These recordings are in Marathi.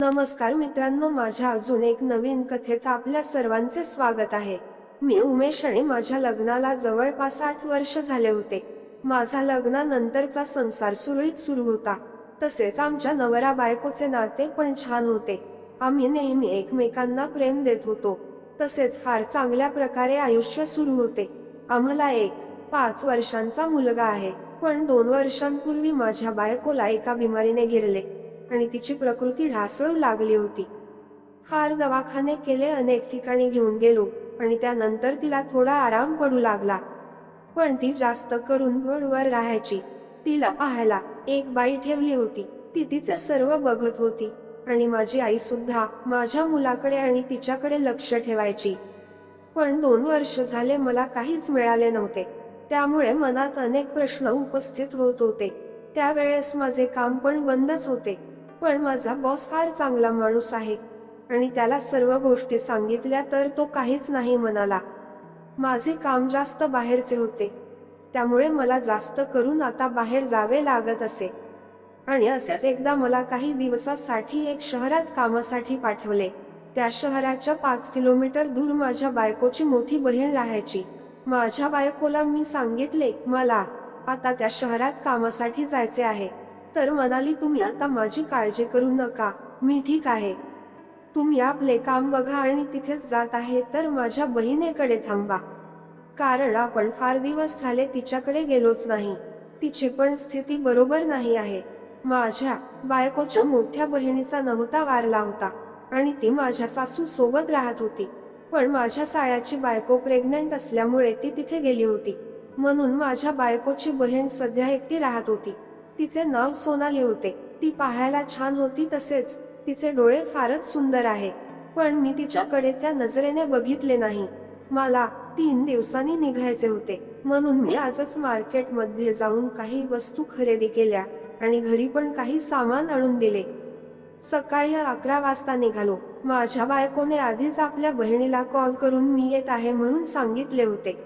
नमस्कार मित्रांनो माझ्या अजून एक नवीन कथेत आपल्या सर्वांचे स्वागत आहे. मी उमेश आणि माझ्या लग्नाला जवळपास आठ वर्ष झाले होते. माझा लग्नानंतरचा संसार सुरळीत सुरू होता. तसेच आमच्या नवरा बायकोचे नाते पण छान होते. आम्ही नेहमी एकमेकांना प्रेम देत होतो. तसेच फार चांगल्या प्रकारे आयुष्य सुरू होते. आम्हाला एक पाच वर्षांचा मुलगा आहे. पण दोन वर्षांपूर्वी माझ्या बायकोला एका बिमारीने घेरले. आणि तिची प्रकृती ढासळू लागली होती. फार दवाखाने केले अनेक ठिकाणी घेऊन गेलो आणि त्यानंतर तिला थोडा आराम पडू लागला. पण ती जास्त करून वर राहायची. तिला पाहायला एक बाई ठेवली होती. ती तिचं सर्व बघत होती. आणि माझी आई सुद्धा माझ्या मुलाकडे आणि तिच्याकडे लक्ष ठेवायची. पण दोन वर्ष झाले मला काहीच मिळाले नव्हते. त्यामुळे मनात अनेक प्रश्न उपस्थित होत होते. त्यावेळेस माझे काम पण बंदच होते. पण माझा बॉस फार चांगला माणूस आहे. आणि त्याला सर्व गोष्टी सांगितल्या तर तो काहीच नाही म्हणाला. माझे काम जास्त बाहेरचे होते. त्यामुळे मला जास्त करून आता बाहेर जावे लागत असे. आणि असेच एकदा मला काही दिवसासाठी एक शहरात कामासाठी पाठवले. त्या शहराच्या पाच किलोमीटर दूर माझ्या बायकोची मोठी बहीण राहायची. माझ्या बायकोला मी सांगितले मला आता त्या शहरात कामासाठी जायचे आहे. तर म्हणाली तुम्ही आता माझी काळजी करू नका. मी ठीक आहे. तुम्ही आपले काम बघा आणि तिथेच जात आहे तर माझ्या बहिणीकडे थांबा. कारण आपण फार दिवस झाले तिच्याकडे गेलोच नाही. तिची पण स्थिती बरोबर नाही आहे. माझ्या बायकोच्या मोठ्या बहिणीचा नव्हता वारला होता आणि ती माझ्या सासू सोबत राहत होती. पण माझ्या साळ्याची बायको प्रेग्नंट असल्यामुळे ती तिथे गेली होती. म्हणून माझ्या बायकोची बहीण सध्या एकटी राहत होती. तिचे नाव सोनाली होते. ती पाहायला छान होती तसेच तिचे डोळे फारच सुंदर आहे. पण मी तिच्याकडे त्या नजरेने बघितले नाही. मला तीन दिवसांनी निघायचे होते. म्हणून मी आजच मार्केटमध्ये जाऊन काही वस्तू खरेदी केल्या आणि घरी पण काही सामान आणून दिले. सकाळी अकरा वाजता निघालो. माझ्या बायकोने आधीच आपल्या बहिणीला कॉल करून मी येत आहे म्हणून सांगितले होते.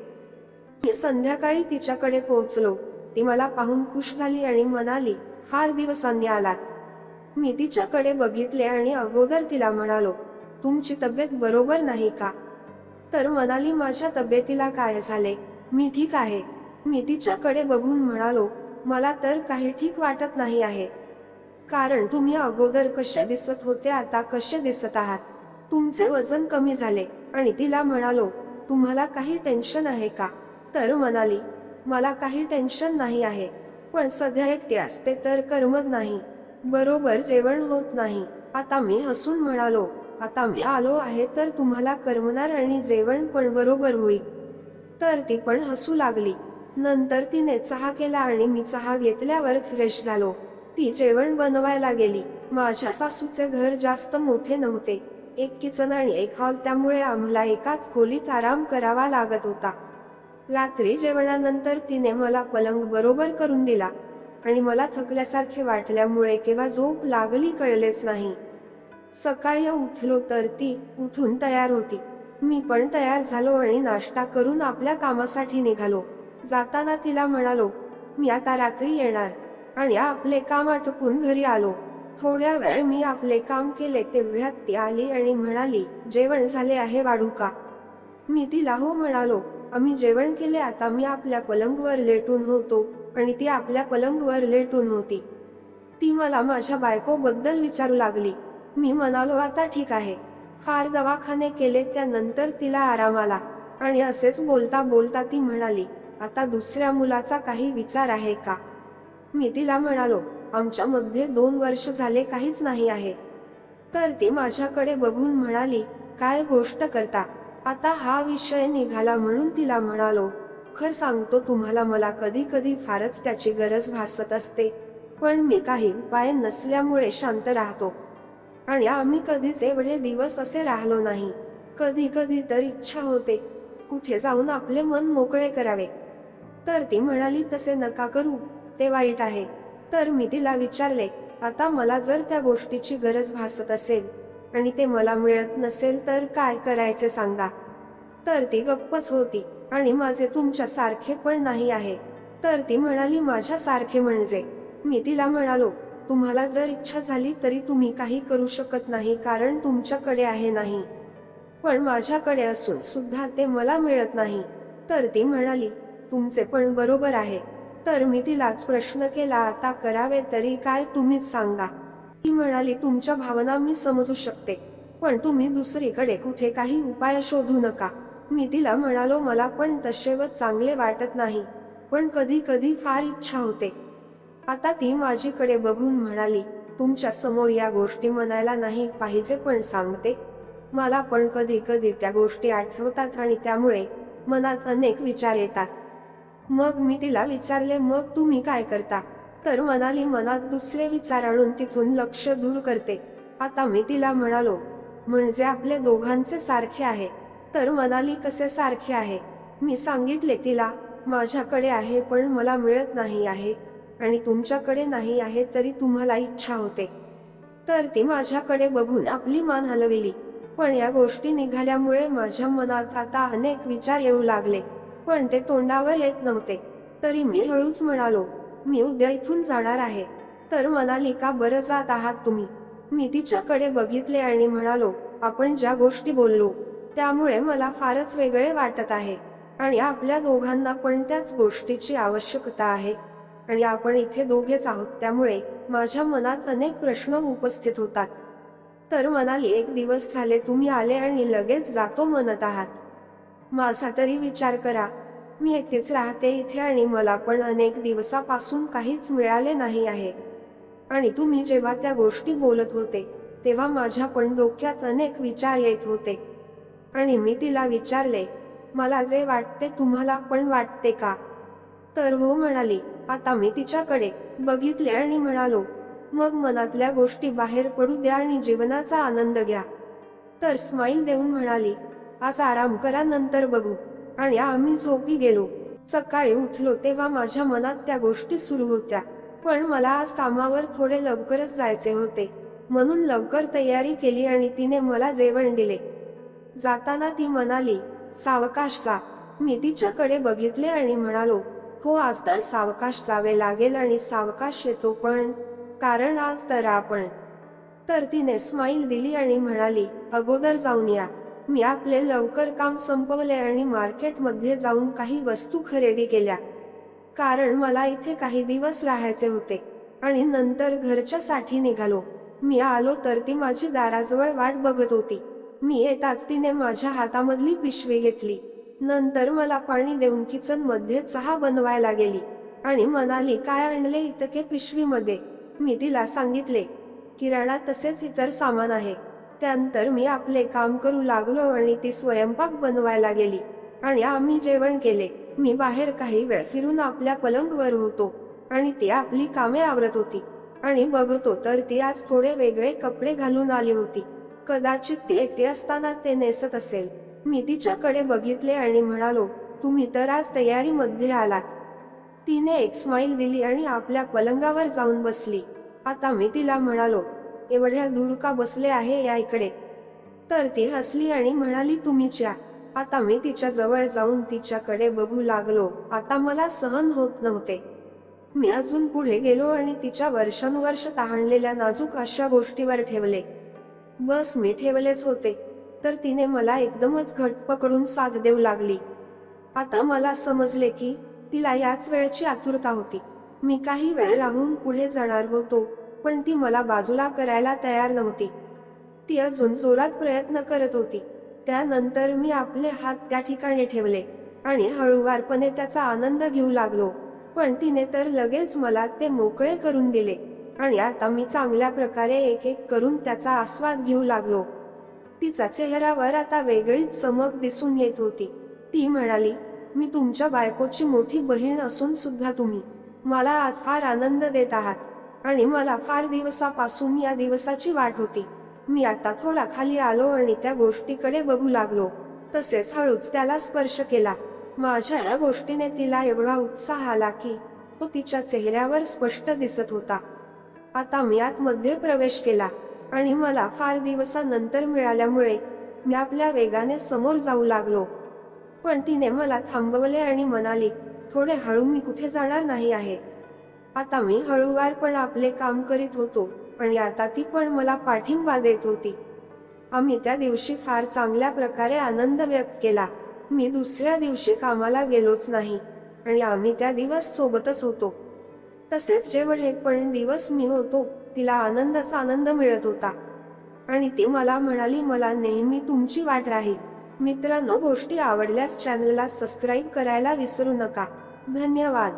मी संध्याकाळी तिच्याकडे पोहोचलो. ती मला पाहून खुश झाली आणि म्हणाली फार दिवसांनी आलात. मी तिच्याकडे बघितले आणि अगोदर तिला म्हणालो तुमची तब्येत बरोबर नाही का? तर म्हणाली माझ्या तब्येतीला काय झाले? मी ठीक आहे. मी तिच्याकडे बघून म्हणालो मला तर काही ठीक वाटत नाही आहे. कारण तुम्ही अगोदर कसे दिसत होते आता कसे दिसत आहात? तुमचे वजन कमी झाले. आणि तिला म्हणालो तुम्हाला काही टेन्शन आहे का? तर म्हणाली मला काही टेन्शन नाही आहे. पण सध्या एकटी असते तर करमत नाही. बरोबर जेवण होत नाही. आता मी हसून म्हणालो आता मी आलो आहे तर तुम्हाला करमणार आणि जेवण पण बरोबर होईल. तर ती पण हसू लागली. नंतर तिने चहा केला आणि मी चहा घेतल्यावर फ्रेश झालो. ती जेवण बनवायला गेली. माझ्या सासूचे घर जास्त मोठे नव्हते. एक किचन आणि एक हॉल त्यामुळे आम्हाला एकाच खोलीत आराम करावा लागत होता. रात्री जेवणानंतर तिने मला पलंग बरोबर करून दिला आणि मला थकल्यासारखे वाटल्यामुळे केव्हा झोप लागली कळलेच नाही. सकाळी उठलो तर ती उठून तयार होती. मी पण तयार झालो आणि नाश्ता करून आपल्या कामासाठी निघालो. जाताना तिला म्हणालो मी आता रात्री येणार आणि आपले काम आटपून घरी आलो. थोड्या वेळ मी आपले काम केले तेवढ्यात ती आली आणि म्हणाली जेवण झाले आहे वाढू का? मी तिला हो म्हणालो आम्ही जेवण केले आता मी आपल्या पलंगवर लेटून होतो आणि ती आपल्या पलंगवर लेटून होती. ती मला माझ्या बायको बद्दल विचारू लागली. मी म्हणालो आता ठीक आहे. फार दवाखाने केले त्यानंतर तिला आराम आला आणि असेच बोलता बोलता ती म्हणाली आता दुसऱ्या मुलाचा काही विचार आहे का? मी तिला म्हणालो आमच्या मध्ये दोन वर्ष झाले काहीच नाही आहे. तर ती माझ्याकडे बघून म्हणाली काय गोष्ट करता? आता हा विषय निघाला म्हणून तिला म्हणालो खर सांगतो तुम्हाला मला कधी कधी फारच त्याची गरज भासत असते पण मी काही उपाय नसल्यामुळे शांत राहतो. आणि आम्ही कधीच एवढे दिवस असे राहिलो नाही. कधी कधी तर इच्छा होते कुठे जाऊन आपले मन मोकळे करावे. तर ती म्हणाली तसे नका करू ते वाईट आहे. तर मी तिला विचारले आता मला जर त्या गोष्टीची गरज भासत असेल आणि ते मला मिळत नसेल तर काय करायचे सांगा. तर ती गप्पच होती आणि माझे तुमच्या सारखे पण नाही आहे. तर ती म्हणाली माझ्या सारखे म्हणजे. मी तिला म्हणालो तुम्हाला जर इच्छा झाली तरी तुम्ही काही करू शकत नाही कारण तुमच्याकडे आहे नाही. पण माझ्याकडे असून सुद्धा ते मला मिळत नाही. तर ती म्हणाली तुमचे पण बरोबर आहे. तर मी तिलाच प्रश्न केला आता करावे तरी काय तुम्हीच सांगा. ती म्हणाली तुमच्या भावना मी समजू शकते पण तुम्ही दुसरीकडे कुठे काही उपाय शोधू नका. मी तिला म्हणालो मला पण तसे व चांगले वाटत नाही पण कधी कधी फार इच्छा होते. आता ती माझीकडे बघून म्हणाली तुमच्यासमोर या गोष्टी म्हणायला नाही पाहिजे पण सांगते. मला पण कधी कधी त्या गोष्टी आठवतात आणि त्यामुळे मनात अनेक विचार येतात. मग मी तिला विचारले मग तुम्ही काय करता? तर मनाली मनात दुसरे विचार आणून तिथून लक्ष दूर करते. आता मी तिला म्हणालो म्हणजे आपले दोघांचे सारखे आहे? तर मनाली कसे सारखे आहे? मी सांगितले तिला माझ्याकडे आहे पण मला मिळत नाही आहे. आणि तुमच्याकडे नाही आहे तरी तुम्हाला इच्छा होते. तर ती माझ्याकडे बघून आपली मान हलविली. पण या गोष्टी निघाल्यामुळे माझ्या मनात आता अनेक विचार येऊ लागले. पण ते तोंडावर येत नव्हते. तरी मी हळूच म्हणालो मी उद्या इथून जाणार आहे. तर म्हणाली का बरं जात आहात तुम्ही. मी तिच्याकडे बघितले आणि म्हणालो आपण ज्या गोष्टी बोललो त्यामुळे मला फारच वेगळे वाटत आहे. आणि आपल्या दोघांना पण त्याच गोष्टीची आवश्यकता आहे. आणि आपण इथे दोघेच आहोत त्यामुळे माझ्या मनात अनेक प्रश्न उपस्थित होतात. तर मनाली एक दिवस झाले तुम्ही आले आणि लगेच जातो म्हणत आहात. माझा तरी विचार करा. मी एकटीच राहते इथे आणि मला पण अनेक दिवसापासून काहीच मिळाले नाही आहे. आणि तुम्ही जेव्हा त्या गोष्टी बोलत होते तेव्हा माझ्या पण डोक्यात अनेक विचार येत होते. आणि मी तिला विचारले मला जे वाटते तुम्हाला पण वाटते का? तर हो म्हणाली आता मी तिच्याकडे बघितले आणि म्हणालो मग मनातल्या गोष्टी बाहेर पडू द्या आणि जीवनाचा आनंद घ्या. तर स्माईल देऊन म्हणाली आज आराम करा नंतर बघू. आणि आम्ही झोपी गेलो. सकाळी उठलो तेव्हा माझ्या मनात त्या गोष्टी सुरू होत्या. पण मला आज कामावर थोडे लवकरच जायचे होते. म्हणून लवकर तयारी केली आणि तिने मला जेवण दिले. जाताना ती म्हणाली सावकाश जा. मी तिच्याकडे बघितले आणि म्हणालो हो आज तर सावकाश जावे लागेल आणि सावकाश येतो पण कारण आज तर आपण. तर तिने स्माईल दिली आणि म्हणाली अगोदर जाऊन या. मी आपले लवकर काम संपवले आणि मार्केटमध्ये जाऊन काही वस्तू खरेदी केल्या. कारण मला इथे काही दिवस राहायचे होते आणि नंतर घरच्यासाठी निघालो. मी आलो तर ती माझी दाराजवळ वाट बघत होती. मी येताच तिने माझ्या हातामधली पिशवी घेतली. नंतर मला पाणी देऊन किचनमध्ये चहा बनवायला गेली आणि म्हणाली काय आणले इतके पिशवीमध्ये? मी तिला सांगितले किराणा तसेच इतर सामान आहे. त्यानंतर मी आपले काम करू लागलो आणि ती स्वयंपाक बनवायला गेली. आणि आम्ही जेवण केले. मी बाहेर काही वेळ फिरून आपल्या पलंगवर होतो. आणि ती आपली कामे आवरत होती. आणि बघतो तर ती आज थोडे वेगळे कपडे घालून आली होती. कदाचित ती एकटी असताना ते नेसत असेल. मी तिच्याकडे बघितले आणि म्हणालो तुम्ही तर आज तयारीमध्ये आलात. तिने एक स्माईल दिली आणि आपल्या पलंगावर जाऊन बसली. आता मी तिला म्हणालो एवढ्या दूर का बसले आहे या इकडे. तर ती हसली आणि म्हणाली तुम्हीच्या आता मी तिच्या जवळ जाऊन तिच्याकडे बघू लागलो. आता मला सहन होत नव्हते. मी अजून पुढे गेलो आणि तिच्या वर्षानुवर्ष तहानलेल्या नाजूक अशा गोष्टीवर ठेवले. बस मी ठेवलेच होते. तर तिने मला एकदमच घट पकडून साथ देऊ लागली. आता मला समजले की तिला याच वेळची आतुरता होती. मी काही वेळ राहून पुढे जाणार होतो. पण ती मला बाजूला करायला तयार नव्हती. ती अजून जोरात प्रयत्न करत होती. त्यानंतर मी आपले हात त्या ठिकाणी ठेवले आणि हळूवारपणे त्याचा आनंद घेऊ लागलो. पण तिने तर लगेच मला ते मोकळे करून दिले आणि आता मी चांगल्या प्रकारे एक एक करून त्याचा आस्वाद घेऊ लागलो. तिचा चेहऱ्यावर आता वेगळीच चमक दिसून येत होती. ती म्हणाली मी तुमच्या बायकोची मोठी बहीण असून सुद्धा तुम्ही मला आज फार आनंद देत आहात. आणि मला फार दिवसापासून या दिवसाची वाट होती. मी आता थोडा खाली आलो आणि त्या गोष्टीकडे बघू लागलो. तसेच हळूच त्याला स्पर्श केला. माझ्या या गोष्टीने तिला एवढा उत्साह आला की तो तिच्या चेहऱ्यावर स्पष्ट दिसत होता. आता मी आतमध्ये प्रवेश केला आणि मला फार दिवसानंतर मिळाल्यामुळे मी आपल्या वेगाने समोर जाऊ लागलो. पण तिने मला थांबवले आणि म्हणाली थोडे हळू मी कुठे जाणार नाही आहे. आता मी हळूवार पण आपले काम करीत होतो आणि आता ती पण मला पाठिंबा देत होती. आम्ही त्या दिवशी फार चांगल्या प्रकारे आनंद व्यक्त केला. मी दुसऱ्या दिवशी कामाला गेलोच नाही आणि आम्ही त्या दिवस सोबतच होतो. तसेच जेवढे पण दिवस मी होतो तिला आनंदाचा आनंद मिळत होता. आणि ती मला म्हणाली मला नेहमी तुमची वाट राहील. मित्रांनो गोष्टी आवडल्यास चॅनलला सबस्क्राईब करायला विसरू नका. धन्यवाद.